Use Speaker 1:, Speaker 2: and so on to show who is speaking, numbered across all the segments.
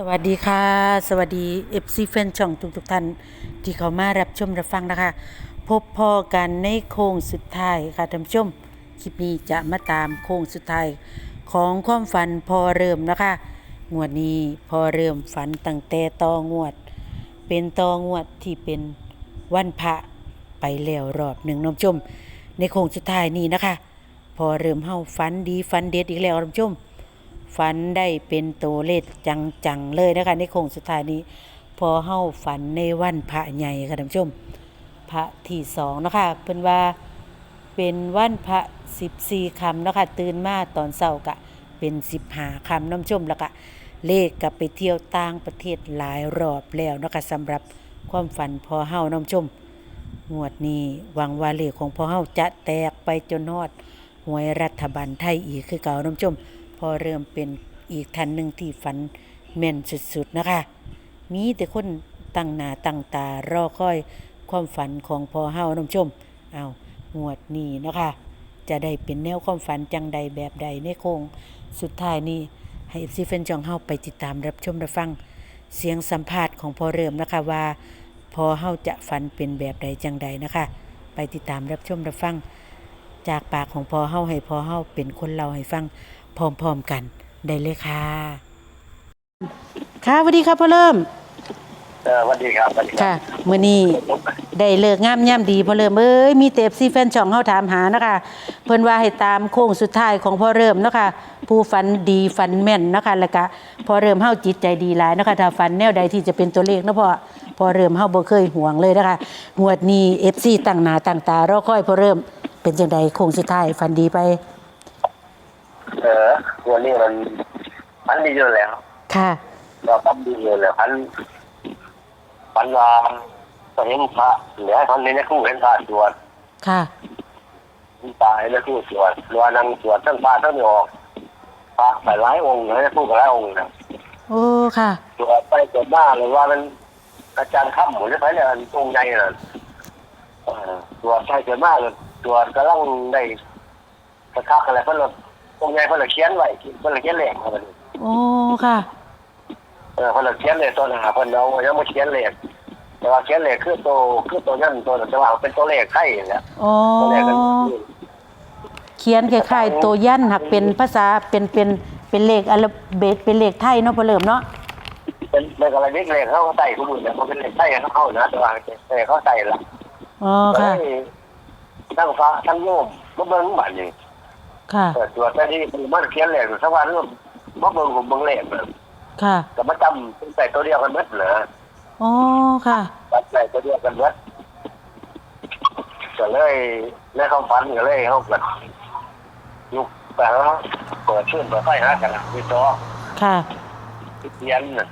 Speaker 1: สวัสดีค่ะ สวัสดี FC แฟนช่องทุกทุกๆท่านที่เขามารับชมรับฟังนะคะ พบพอกันในโค้งสุดท้ายค่ะท่านผู้ชมคลิปนี้จะมาตามโค้งสุดท้ายของความฝันพอเริ่มนะคะงวดนี้พอเริ่มฝันตั้งแต่ตองวด เป็นตองวดที่เป็นวันพระไปแล้วรอบหนึ่งน้องชม ในโค้งสุดท้ายนี้นะคะ พอเริ่มเฮาฝันดีฝันเด็ดอีกแล้วนผู้ชม ฝันได้เป็นตัวเลขจังๆเลยนะคะในโค้งสุดท้ายนี้ พอเฮาฝันในวันพระใหญ่ค่ะท่านผู้ชม พระที่สองนะคะเพิ่นว่าเป็นวันพระสิบสี่คำนะคะตื่นมาตอนเช้ากะเป็นสิบหาคำน้ำชมแล้วก็เลขกับไปเที่ยวต่างประเทศหลายรอบแล้วนะคะสำหรับความฝันพอเฮาน้ำชมงวดนี้หวังว่าเลขของพ่อเฮาจะแตกไปจนฮอดหวยรัฐบาลไทยอีกคือเก่าน้ำชม อเริ่มเป็นอีกท่านหนึ่งที่ฝันแม่นสุดๆนะคะ มีแต่คนตั้งหน้าตั้งตารอคอยความฝันของพ่อเฮาน้ำชม เอางวดนี้นะคะ จะได้เป็นแนวความฝันจังใดแบบใดในโครงสุดท้ายนี้ให้ซีเฟนจองเฮาไปติดตามรับชมรับฟัง เสียงสัมภาษณ์ของพ่อเริ่มนะคะว่าพอเฮาจะฝันเป็นแบบใดจังใดนะคะ ไปติดตามรับชมรับฟัง จากปากของพอเฮาให้พอเฮาเป็นคนเล่าให้ฟัง พร้อมๆกันได้เลยค่ะ ค่ะสวัสดีครับพ่อเริ่ม
Speaker 2: เออสวัสดีครับสวัสดีครั
Speaker 1: ค่ะ
Speaker 2: บ
Speaker 1: มื้อนี้ได้เลิกงามย่ำดีพ่อเริ่มเอ้ยมีเตฟซีแฟนช่องเฮาถามหานะคะเพิ่นว่าให้ตามโค้งสุดท้ายของพ่อเริ่มเนาะค่ะผู้ฝันดีฝันแม่นเนาะคะแล้วก็พอเริ่มเฮาจิตใจดีหลายเนาะค่ะถ้าฝันแนวใดที่จะเป็นตัวเลขเนาะพ่อพอเริ่มเฮาบ่เคยห่วงเลยนะคะงวดนี้ FC ตั้งหน้าตั้งตารอคอยพอเริ่มเป็นจังใดโค้งสุดท้ายฝันดีไป
Speaker 2: เออวันนี้มันพันดีอยู่แล้ว
Speaker 1: ค่ะ
Speaker 2: เราพันดีอยู่แล้วพันพันว่าตอนนี้พระเหลือพันนี้นะคู่เห็นพระสวด
Speaker 1: ค่ะ
Speaker 2: ตายแล้วคู่สวดรัวนางสวดทั้งพระทั้งไม่ออกพระหลายหลายองค์นะคู่กับหลายองค์นะ
Speaker 1: โอ้ค่ะ
Speaker 2: สวดไปสวดมาเลยว่ามันอาจารย์ข้ามหมุนไปเลยองค์ใหญ่น่ะเออสวดไปสวดมาเลยสวดกำลังได้กระคักอะไรเพิ่นเลย องค์ใหญ่เพิ่นเลยเขียนไว้เพิ่นเลยเขียนเลขมาบัดนี้
Speaker 1: โอ้ค่ะ
Speaker 2: เออคนละเขียนเลยตัวหาคนเรายังไม่เขียนเลขแต่ว่าเขียนเลขคือตัวคือตัวนั่นตัวนั้นแต่ว่าเป็นตัวเลขไทยแหละ
Speaker 1: โอ้
Speaker 2: ตัวเลขกัน
Speaker 1: เขียนคล้ายๆตัวยันหักเป็นภาษาเป็นเป็นเป็นเลขอัลเบตเป็นเลขไทยเนาะพอเริ่มเนาะ
Speaker 2: เป็นเป็นอะไรเลขเลขเขาใส่ทุกมุนเนี่ยเขาเป็นเลขไทยเขาเข้านะแต่ว่าเลขเขาใส่ละ
Speaker 1: อ๋อค่ะ
Speaker 2: ทั้งฟ้าทั้งโยมมาเบิ้งบัตรนี่
Speaker 1: ค่ะ
Speaker 2: เปิดตัวแต่ที่มันเขียนเลขสักวันนึงมาเบิ้งผมเบิ้งเลขเลย
Speaker 1: ค่ะ
Speaker 2: แต่มาจำใส่ตัวเดียวกันหมดเหรอ
Speaker 1: อ๋อค่ะ
Speaker 2: ปัดใส่ตัวเดียวกันหมดก็เลยในความฝันก็เลยเขาเกิดยุคแต่ว่าเปิดชื่นเปิดไฟหากันนะวิจอ
Speaker 1: ค่ะ
Speaker 2: เทียนน่ะ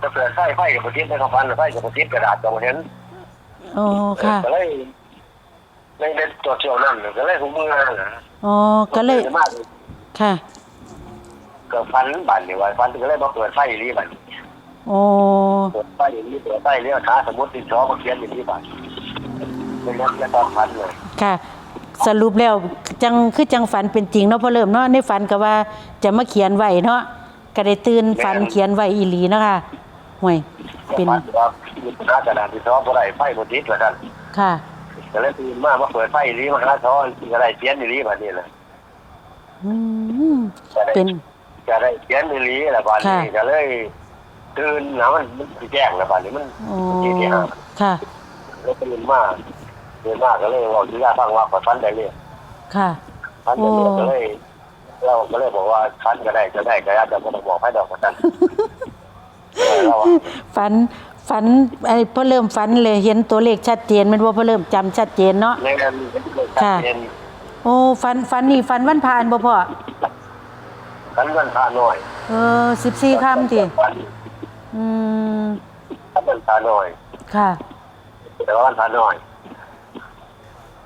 Speaker 2: ถ้าเปิดไฟไฟกับประทิศในความฝันไฟกับประทิศกระดาษจงเห็น
Speaker 1: โอ้ค่ะ
Speaker 2: ก็เลย ในในตัวเชียวนั่นก็เลยหูมือนะ
Speaker 1: อ๋อก็เลย
Speaker 2: มาก
Speaker 1: ค่ะ
Speaker 2: ก็ฟันบันนี่ว่าฟันก็เลยมาเปิดไฟรีบัน
Speaker 1: โอ้
Speaker 2: เปิดไฟรีเปิดไฟเรียกขาสมมติติดชอมาเขียนอย่างนี้บันเป็นนักและตอนฟันเลย
Speaker 1: ค่ะ สรุปแล้วจังคือจังฝันเป็นจริงเนาะพอเริ่มเนาะในฝันก็ว่าจะมาเขียนไว้เนาะก็ได้ตื่นฝันเขียนไว้อีหลีเนาะค่ะห่วยเป็น
Speaker 2: ฟันว่ามีปัญหากระดาษติดชอบ่ได้ไฟบนทิศว่าท่าน
Speaker 1: ค่ะ
Speaker 2: ก็เลยตื่นมามาเปิดไฟรีมาหาชอก็ได้เขียนอย่างนี้บันนี่แหละ
Speaker 1: อืมเป็น
Speaker 2: จะได้เขียนอย่างนี้แหละบันนี้ก็เลยตื่นนะมันมันสิแจ้งแล้วบันนี้มัน
Speaker 1: โอ้
Speaker 2: ที่ที่ห้า
Speaker 1: ค่ะ
Speaker 2: แล้วตื่นมาตื่นมาก็เลยบอกที่ยาฟังว่าขอฟันได้เลย
Speaker 1: ค่ะ
Speaker 2: ฟันได้เลยก็เลยเราก็เลยบอกว่าฟันก็ได้จะได้ก็อาจจะไม่ต้องบอกให้ดอกกันเราว่า
Speaker 1: ฝัน ฝันไอ้พอเริ่มฝันเลยเห็นตัวเลขชัดเจนแมันว่าพอเริ่มจำชัดเจนเนาะ
Speaker 2: ในนั้นเป็น
Speaker 1: โอ้ฝันฝันนี่ฝันวันผ่านบ่พ่อ
Speaker 2: ฟันวันพาหน่อย
Speaker 1: เออสิบสี่คำที
Speaker 2: ฟัน
Speaker 1: อืม
Speaker 2: วันพาหน่อย
Speaker 1: ค่ะ
Speaker 2: แต่ว่าวันพาหน่อย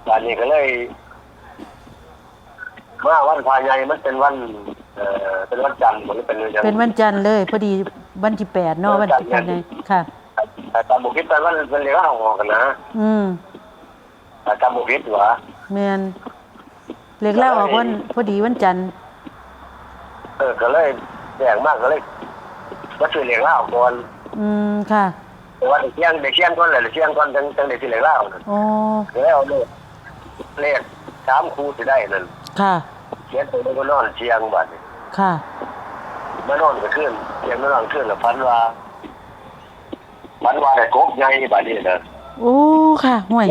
Speaker 2: ตอนนี้ก็เลยมาวันพาใหญ่มันเป็นวัน เอ่อเป็นวันจันทร์มันเป็นวัน
Speaker 1: เป็นวันจันทร์เลย พอดีวันที่แปดเนาะวันที่แปดเลยค่ะ
Speaker 2: แต่ตามบุคิดตอนวันเป็นเรียกว่าออกกันนะ
Speaker 1: อืม
Speaker 2: แต่ตามบุคิดหัว
Speaker 1: แมนเลขเล่าออกวันพอดีวันจันทร์
Speaker 2: เออก็เลยแดงมากก็เลยว่าซื้อเหล็กเหล้าก่อน
Speaker 1: อืมค่ะ
Speaker 2: แต่ว่าเด็กเชียงเด็กเชียงก่อนเลยเด็กเชียงก่อนจังจังเด็กซื้อเหล็กเหล้านั่น
Speaker 1: โอ้
Speaker 2: แล้วเลขเลขสามคู่สิได้นั่น
Speaker 1: ค่ะ
Speaker 2: เขียนตัวนี้ก็นอนเชียงบัดนี้
Speaker 1: ค่ะ
Speaker 2: มานอนก็ขึ้นเชียงมานอนขึ้นแล้วฝันว่า ฝันว่าได้กบใหญ่บัดนี้นะ
Speaker 1: โอ้ค่ะห่วย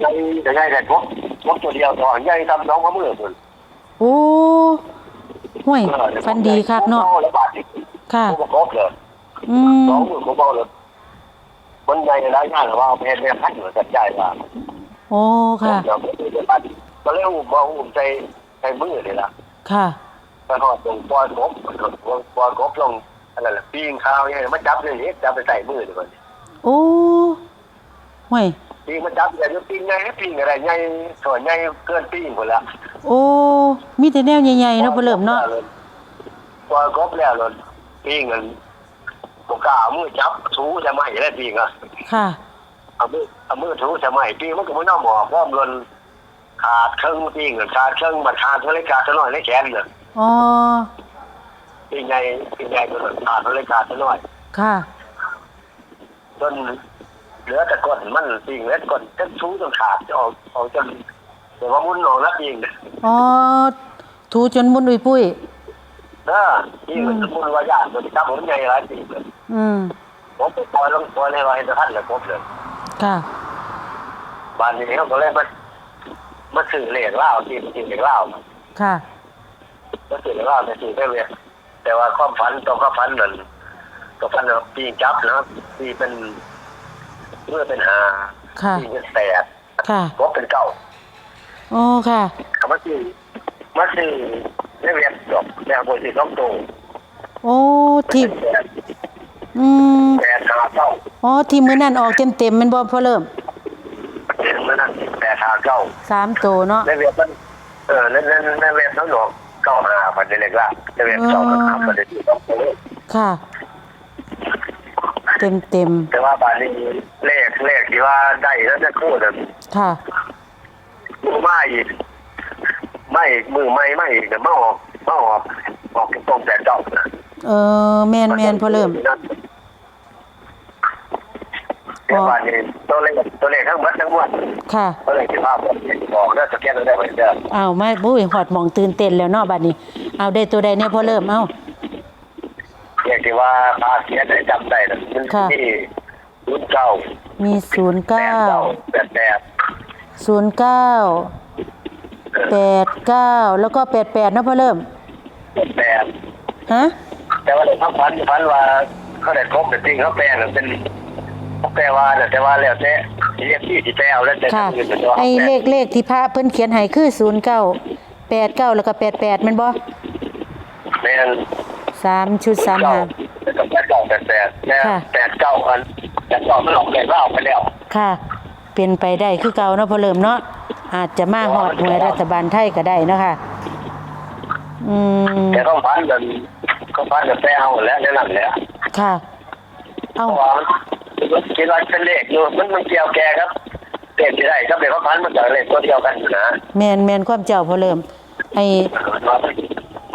Speaker 2: ใหญ่แต่ใหญ่ได้กบกบตัวเดียวตัวใหญ่ทำน้องพระมือพุ่น
Speaker 1: โอ้ห่วยฟันดีคักเนาะ
Speaker 2: กบแล้วบาดนี้
Speaker 1: ค่ะ
Speaker 2: กบกบเลย
Speaker 1: อืม
Speaker 2: สองมือกบเลยมันใหญ่หลายอย่างว่าเอาเพชรเนี่ยพันอยู่สัจใจว่า
Speaker 1: โอ้ค่ะ
Speaker 2: เดี๋ยวมันเร็วมาอุ้มใจใจมือเลยล่ะ
Speaker 1: ค่ะ
Speaker 2: ไปหอดตรงปล่อยกบปล่อยกบลงอะไรล่ะปีงข้าวเนี่ยมันจับเลยจับไปใส่มือดีกว่า
Speaker 1: โอ้ห่วย
Speaker 2: ปีงมันจับแต่ปีงไงปีงอะไรไงส่วนไงเกินปีงหมดละ
Speaker 1: โอ้มีแต่แนวใหญ่ๆเนาะเพิ่นเริ่มเนาะ
Speaker 2: ปล่อยกบแล้วเลยปีงเงินปกามือจับถูจะไม่ได้ปีงอะ
Speaker 1: ค่ะ
Speaker 2: เอามือเอามือถูจะไม่ปีงมันก็ไม่น่าหมอกเพราะมันขาดเครื่องปีงขาดเครื่องมันขาดเท่าไรขาดเท่าน้อยได้แขนเลย
Speaker 1: อ๋อ
Speaker 2: ปีงไงปีงไงก็ขาดเท่าไรขาดเท่าน้อย
Speaker 1: ค่ะ
Speaker 2: จ นเหลือแต่ก้นมันปีงเหลือแต่ก้นจนถูจนขาดจะออกออกจนเดี๋ยวว่ามุนออกนะปีงนะ
Speaker 1: อ๋อถูจนมุนอุยปุ้ย
Speaker 2: นะปีงมันมุนว่าญาติมันจับผมใหญ่หลายปีเลย
Speaker 1: อืม
Speaker 2: ผมไปปล่อยลงปล่อยในวันเห็นท่านเลยผมเลย
Speaker 1: ค่ะ
Speaker 2: บ้านนี้เขาก็เลยมามาสื่อเหล็กเล่าที่ที่เหล็กเล่ามา
Speaker 1: ค่ะ
Speaker 2: สื่อเหล็กเล่าในสื่อได้เลยแต่ว่าความฝันตรงความฝันนั่น ก็ฝันว่าปีจับนะครับปีเป็นเมื่อเป็นหา
Speaker 1: ค่ะ
Speaker 2: ปีเป็นแปด
Speaker 1: ค่ะ
Speaker 2: กบเป็นเก้า
Speaker 1: โอ้ค่ะ
Speaker 2: คำว่าสื่อมาสื่อได้เรียนจบแล้วบนที่ต้องโต
Speaker 1: โอ้ที่อืม
Speaker 2: แปดหาเก้า
Speaker 1: อ๋อที่มื้อนั้นออกเต็มๆแมันบ่พอเริ่ม
Speaker 2: เป็นเมื่อนั้นแปดหาเก้า
Speaker 1: สามตัวเนาะ
Speaker 2: ในเรียนมันเออในในในเรียนทั้งหนอกเก้าหาพันเล็กละในเรียนสองหาพันเล็กต้องโต
Speaker 1: ค่ะเต็มเต็ม
Speaker 2: แต่ว่าบาดนี้เลขเลขที่ว่าได้แล้วจะคู่น่ะ
Speaker 1: ๆค่ะ
Speaker 2: มือมาอีกไม่มือไม่ไม่อีกแต่มาออกมาออกออกตรงแต่ดอกนะ
Speaker 1: เออแมนแมนพอเริ่ม
Speaker 2: เดี๋ยวบาดนี้ตัวเลขตัวเลขทั้งหมดทั้งมวล
Speaker 1: ค่ะ
Speaker 2: ตัวเลขที่ภาพผมบอกแล้วสแกนได้เหมือนเดิม
Speaker 1: อ้าวมาบุ้ยหอดหมองตื่นเต้นแล้วเนาะบัดนี้ เอาได้ตัวใดเนี่ยพอเริ่มเอา
Speaker 2: เลขที่ว่าพาเสียได้จำได้นะมัน
Speaker 1: ค่ะ
Speaker 2: ที่รุ่นเก้า
Speaker 1: มีศูนย์
Speaker 2: แป
Speaker 1: เก้า
Speaker 2: ดเก้าแปดแปด
Speaker 1: ศูนย์เก้าแปดเก้าแล้วก็แปดแปดนะพอเริ่ม
Speaker 2: แปดแปด
Speaker 1: ฮะ
Speaker 2: แต่ว่าในพักพันพันว่าเขาได้ครบแต่จริงเขาแปลน่ะเป็นเขาแปลว่าน่ะแต่ว่าแล้วแต่เรียกที่ที่แปลเอาแล้วแต่
Speaker 1: ค่ะ
Speaker 2: อื่นเป็นตัว
Speaker 1: ไอ้เลขเลขที่พระเพิ่นเขียนให้คือศูนย์เก้าแปดเก้าแล้วก็แปดแปดมันบ่
Speaker 2: แม่น
Speaker 1: สามชุดสาม
Speaker 2: เก้า
Speaker 1: หาง
Speaker 2: แล้วก็แปดเก้าแปดแปดแล้ว
Speaker 1: ค่ะ
Speaker 2: แปดเก้าอันแปดเก้ามันออกเลยว่าออกไปแล้ว
Speaker 1: ค่ะ เป็นไปได้คือเก่าเนาะพอเริ่มเนาะอาจจะมาหอดหน่วยรัฐบาลไทยก็ได้เนาะค่ะอืม
Speaker 2: แต่เขาพันกันเขาพันกันแปลเอาแล้วแน่นอนแล้ว
Speaker 1: ค่ะ
Speaker 2: เพ
Speaker 1: เอา
Speaker 2: ราะว่ามันคิดว่าเป็นเลขอยู่มันมันเกี่ยวแก่ครับเปลี่ยนที่ได้ครับเด็กเขาพันมันจะเลขตัวเดียวกันอยู่นะ
Speaker 1: แมนแมนความเจ้าพอเริ่มไอ้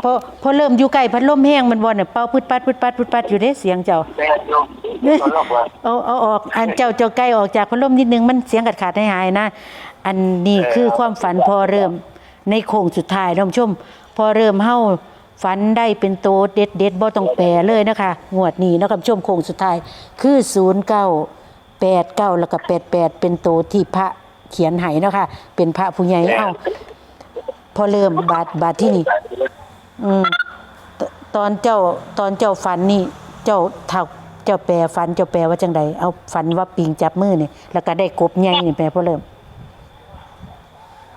Speaker 1: พอพอเริ่มอยู่ใกล้พัดลมแห้งมันบ่เนี่ยเป่าพึดปัดพึดปัดพึดปัดอยู่เด้เสียงเจ้า
Speaker 2: แม่นอยู่ตัวโลกว่า
Speaker 1: เอาเอาออกอันเจ้าเจ้าใกล้ออกจากพัดลมนิดนึงมันเสียงขาดขาดหายหายๆนะ อันนี้คือความฝันพอเริ่มในโค้งสุดท้ายท่านผู้ชม พอเริ่มเฮาฝันได้เป็นโตเด็ดเด็ดๆบ่ต้องแปรเลยนะคะงวดนี้นะครับชมโค้งสุดท้ายคือ09 89แล้วก็88เป็นโตที่พระเขียนให้เนาะคะเป็นพระผู้ใหญ่เอ้าพอเริ่มบาดบาดที่นี่ อืมตตอนเจ้าตอนเจ้าฝันนี่ เจ้าเท่าเจ้าแปลฝันเจ้าแปลว่าจังใดเอาฝันว่าปิงจับมือนี่แล้วก็ได้กบใหญ่นี่แปลพอเริ่ม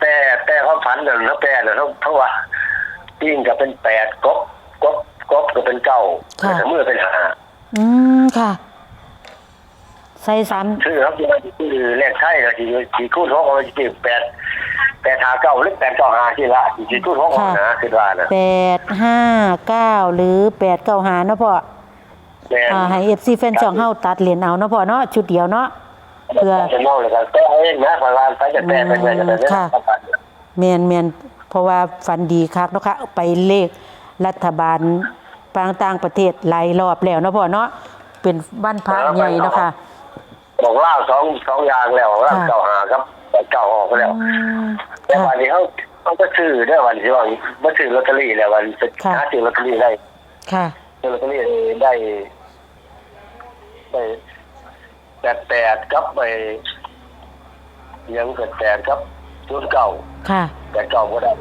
Speaker 2: แต่แต่เขาพันกันแล้วแปลเนี่ยเขาเพราะว่าปิ้งก็เป็นแปดกบกบกบก็เป็นเก้า
Speaker 1: ค่ะ
Speaker 2: แต่มือเป็นหา
Speaker 1: อืมค่ะ ใส่สาม
Speaker 2: ชื่อครับคือเลขไทยนะที่ที่คูณหกเอาที่แปด แปดหาเก้าหรือแปดเก้าหาที่ละที่คูณหกเอานะคือว่านะ
Speaker 1: แปดห้าเก้าหรือแปดเก้าหาเนาะพ่อ
Speaker 2: แม่น
Speaker 1: อ่าให้เอฟซีแฟนช่องเฮาตัดเหรียญเอาเนาะพ่อเนาะชุดเดียวเนาะเพื่อ
Speaker 2: จะมองเลยครับแต่เอาเองนะพอวานไปจะแปลเป็นไงจะเป็น
Speaker 1: ค่ะแมนแมนเพราะว่าฝันดีคักเนาะค่ะไปเลขรัฐบาลปางต่างประเทศหลายรอบแล้วเนาะพ่อเนาะเป็นบ้านพระใหญ่เนาะค่ะ
Speaker 2: บอกเล่าสองสองอย่างแล้วเล่า
Speaker 1: ค่ะ
Speaker 2: เก่าหาครับเก่าออกไปแล้ว
Speaker 1: อืม
Speaker 2: แต่
Speaker 1: ค่ะ
Speaker 2: วันนี้เขาเขาก็ซื้อได้วันที่ว่ามาซื้อลอตเตอรี่แล้ววันจะ
Speaker 1: ค่ะ
Speaker 2: หาซื้อลอตเตอรี่ได้
Speaker 1: ค่ะ
Speaker 2: ซื้อลอตเตอรี่ได้ได้แปดแปดครับไปยังเกิดแปดครับชุดเก่า
Speaker 1: ค่ะ
Speaker 2: แปดเก่าก็ได้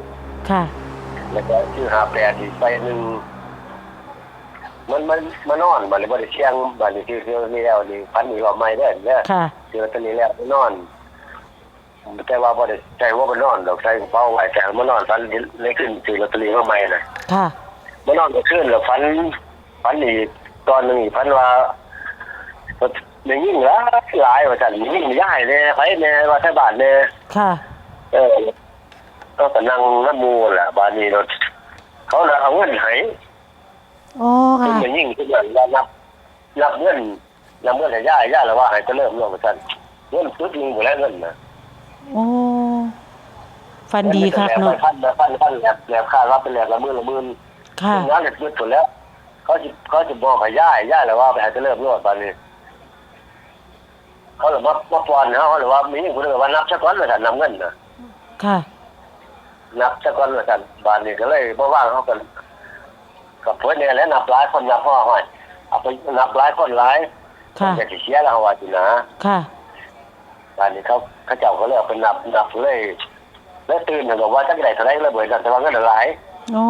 Speaker 1: ค่ะ
Speaker 2: แล้วก็ชื่อหาแปดอีกไปหนึ่งมันมันมานอนมันเลยบ่ได้เชียงบัดนี้ที่ที่นี่แล้วนี่พันนี่ว่าไม่ได้เนี่ย
Speaker 1: ค่ะ
Speaker 2: ซื้อลอตเตอรี่แล้วนอน แต่ว่าบ่ได้ใจว่ามันนอนดอกใจเป้าไว้แต่มันนอนฟันเลยขึ้นซื้อลอตเตอรี่มาใหม่น่ะ
Speaker 1: ค่ะ
Speaker 2: มันนอนก็ขึ้นแล้วฟันฟันอีกตอนหนึงอีกฟันว่าได้ยิ่งหลายหลายว่าซั่นยิ่งย้ายแน่ไผแน่ว่าไทบ้านแน่
Speaker 1: ค่ะ
Speaker 2: เออก็ก็นั่งน้ำหมูแหละบานนี้เนาะเขาเลยเอาเงินให้
Speaker 1: โอ้
Speaker 2: ขึ้น
Speaker 1: ค่ะ
Speaker 2: มายิ่งขึ้นมาแล้วนับนับเงินนับเงินให้ย่าย่าแล้วว่าให้จะเริ่มลงมาซั่นเงินสุดยิงหมดแล้วเงินน่ะ
Speaker 1: โอ้ฟันดีคัก
Speaker 2: เนาะ
Speaker 1: เนาะ
Speaker 2: พันละพันพันแลบแลบค่ารับเป็นแหลบละมื่นละมื่น
Speaker 1: ค่ะ
Speaker 2: งานเด็ดยุดหมดแล้วเขาจะเขาจะบอกให้ย่าย่ายแล้วว่าไปหาจะเริ่มรอดตอนนี้เขาเลยมามาปอนเขาหรือว่ามีคนเลยว่านับสักวันเลยกันนำเงินนะ
Speaker 1: ค่ะ
Speaker 2: นับสักวันเลยกันบานนี้ก็เลยบ่ว่างเขากันกับเพื่อนเนี่ยแล้วนับหลายคนนับพ่อห้อยเอาไปนับหลายคนหลาย
Speaker 1: ค่ะ
Speaker 2: จะเสียแล้วว่าจีนะ
Speaker 1: ค่ะ
Speaker 2: บานนี้เขาเขาเจ้าเขาเลยเอาไปนับนับเลย แล้วตื่นถึงบอกว่าจักได้เท่าไรเลยเบิดกันแต่ว่าเงินหลาย
Speaker 1: โอ้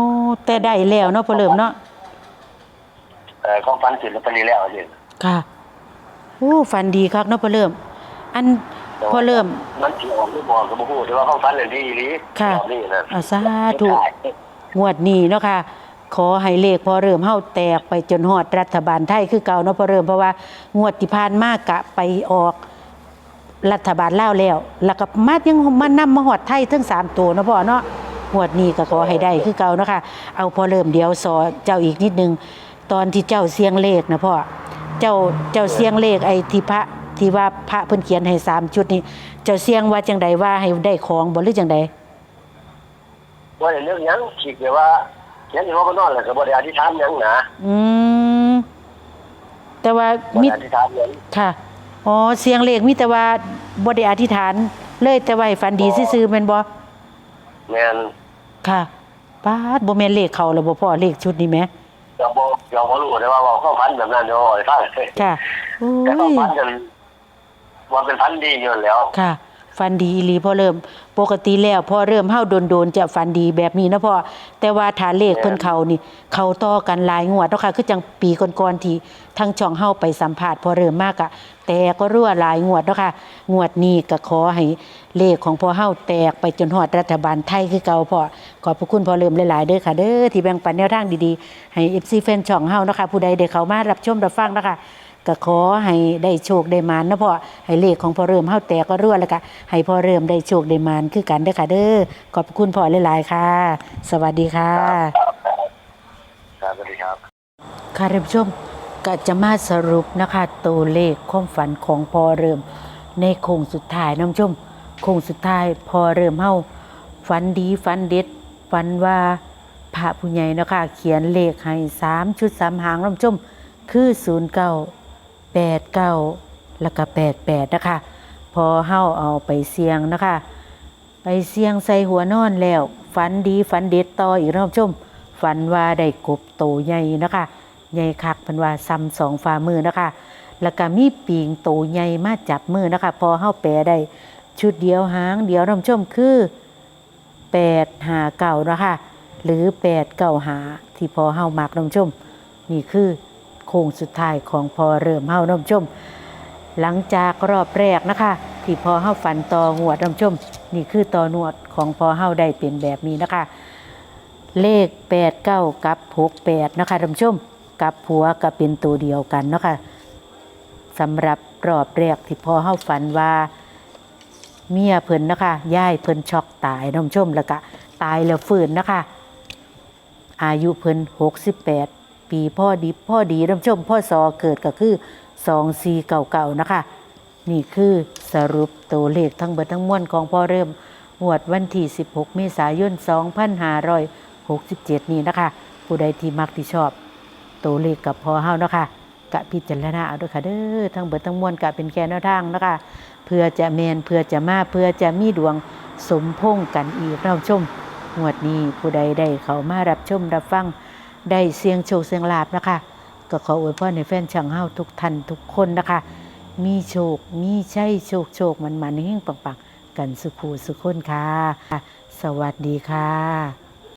Speaker 1: แต่ได้แล้วเนาะพอเริ่มเนาะ
Speaker 2: เออของฟันสิลอตเตอรี่แล้วนี่
Speaker 1: ค่ะโอ้ฟันดีคักเนาะพอเริ่ม อันพอเริ่ม
Speaker 2: มันสิออกหรือบ่ก็บ่ฮู้แต่ว่าของฟันเนี่ยดีอีหลี
Speaker 1: ค่ะ
Speaker 2: รอบนี่นะ
Speaker 1: อาสาธุงวดนี้เนาะค่ะขอให้เลขพอเริ่มเฮาแตกไปจนฮอดรัฐบาลไทยคือเก่าเนาะพอเริ่มเพราะว่างวดที่ผ่านมากะไปออก รัฐบาลลาวแล้ว แล้วก็มายังมานำมาฮอดไทยทั้งสามตัวเนาะพ่อเนาะงวดนี้ก็ขอให้ได้คือเก่าเนาะค่ะเอาพอเริ่มเดี๋ยวสอเจ้าอีกนิดนึง ตอนที่เจ้าเสียงเลขนะพ่อ เจ้าเจ้าเสียงเลขไอ้ที่พระที่ว่าพระเพิ่นเขียนให้สามชุดนี้ เจ้าเสียงว่าจังใดว่าให้ได้ของบ่หรือจังใด
Speaker 2: ว่าในเรื่องหยังคิดเลยว่าเขียนอยู่ว่ามันนอนแล้วก็บ่ได้อธิษฐานหยังนะ
Speaker 1: อืมแต่ว่า
Speaker 2: บ่
Speaker 1: มี
Speaker 2: ได้อธิษฐานหยัง
Speaker 1: ค่ะ อ๋อเสียงเลขมีแต่ว่าบ่ได้อธิษฐาน เลยแต่ว่าให้ฝันดีซื่อๆแม่นบ่
Speaker 2: แม่น
Speaker 1: ค่ะป้าดบ่แม่นเลขเขาแล้วบ่พ่อเลขชุดนี้แหม
Speaker 2: เราบ่เราบ่รู้แต่ว่าเว่าเข้าพันแบบนั้นเนาะไอ้ฟัง
Speaker 1: ค่ะโอ้
Speaker 2: แต่เข้ายพันกันว่าเป็นพันดีอยู่แล้ว
Speaker 1: ค่ะ ฝันดีอีหลีพอเริ่ม ปกติแล้วพอเริ่มเฮาโดนๆจะฝันดีแบบนี้นะพ่อแต่ว่าถ้าเลขเพิ่นเขานี่ เขาต่อกันหลายงวดเนาะค่ะคือจังปีก่อนๆที่ทางช่องเฮาไปสัมภาษณ์พอเริ่มมากอะแต่ก็รั่วหลายงวดเนาะค่ะงวดนี้ก็ขอให้เลขของพ่อเฮาแตกไปจนฮอดรัฐบาลไทยคือเก่าพ่อขอบพระคุณพ่อเริ่มหลายๆเด้อค่ะเด้อที่แบ่งปันแนวทางดีๆให้ FC แฟนช่องเฮาเนาะค่ะผู้ใดได้เข้ามารับชมรับฟังเนาะค่ะ ก็ขอให้ได้โชคได้มานนะพ่อให้เลขของพ่อเริ่มเฮาแตกก็รั่วแล้วก็ให้พ่อเริ่มได้โชคได้มานคือกันเด้อค่ะเด้อขอบพระคุณพ่อหลายๆค่ะ สวัสดีค่ะ
Speaker 2: ครับสวัสดีครับ
Speaker 1: ค่ะท่านผู้ชมก็จะมาสรุปนะคะตัวเลขความฝันของพอเริ่ม ในโค้งสุดท้ายน้องชมโค้งสุดท้ายพอเริ่มเฮาฝันดีฝันเด็ดฝันว่าพระผู้ใหญ่เนาะคะเขียนเลขให้สามชุดสามหางน้องชมคือศูนย์เก้า แปดเก้าแล้วก็แปดแปดนะคะ พอเฮาเอาไปเสี่ยงนะคะ ไปเสี่ยงใส่หัวนอนแล้ว ฝันดีฝันเด็ดต่ออีกรอบชม ฝันว่าได้กบโตใหญ่นะคะใหญ่คักพันว่าซ้ำสองฝ่ามือนะคะ แล้วก็มีปีงโตใหญ่มาจับมือนะคะ พอเฮาแปลได้ชุดเดียวหางเดียวรอบชมคือแปดหาเก่านะคะหรือแปดเก่าหาที่พอเฮามักน้องชม นี่คือ ค้งสุดท้ายของพอเริ่มเฮาน้องชม หลังจากรอบแรกนะคะ ที่พอเฮาฝันต่อหวดน้ำชม นี่คือต่อหนวดของพอเฮาได้เป็นแบบนี้นะคะ เลข8 9กับ6 8นะคะท่านผู้ชม กับผัวก็เป็นตัวเดียวกันนะคะสำหรับรอบแรกที่พอเฮาฝันว่าเมียเพิ่นนะคะย่ายเพิ่นช็อกตายน้ำชมแล้วก็ตายแล้วฟื้นนะคะ อายุเพิ่น68ปี ปีพ่อดีพ่อดีน้ำชมพ่อสอเกิดก็คือ2 4เก่าๆนะคะ นี่คือสรุปตัวเลขทั้งเบิดทั้งมวลของพ่อเริ่มหวดวันที่ 16 เมษายน 2567 นี้นะคะ ผู้ใดที่มักที่ชอบ ตัวเลขกับพอเฮานะคะกะพิจารณาเอาด้วยค่ะเด้อทั้งเบิดทั้งมวลกะเป็นแค่แนวทางนะคะ เพื่อจะแมนเพื่อจะมาเพื่อจะมีดวงสมพงษ์กันอีกเราชมงวดนี้ผู้ใดได้เขามารับชมรับฟัง ได้เสียงโชคเสียงลาบนะคะ ก็ขออวยพรในแฟนช่างเฮาทุกท่านทุกคนนะคะ มีโชค มีใช่โชคโชคมันมันๆเฮงปังๆ กันสุขูสุขคนค่ะ สวัสดีค่ะ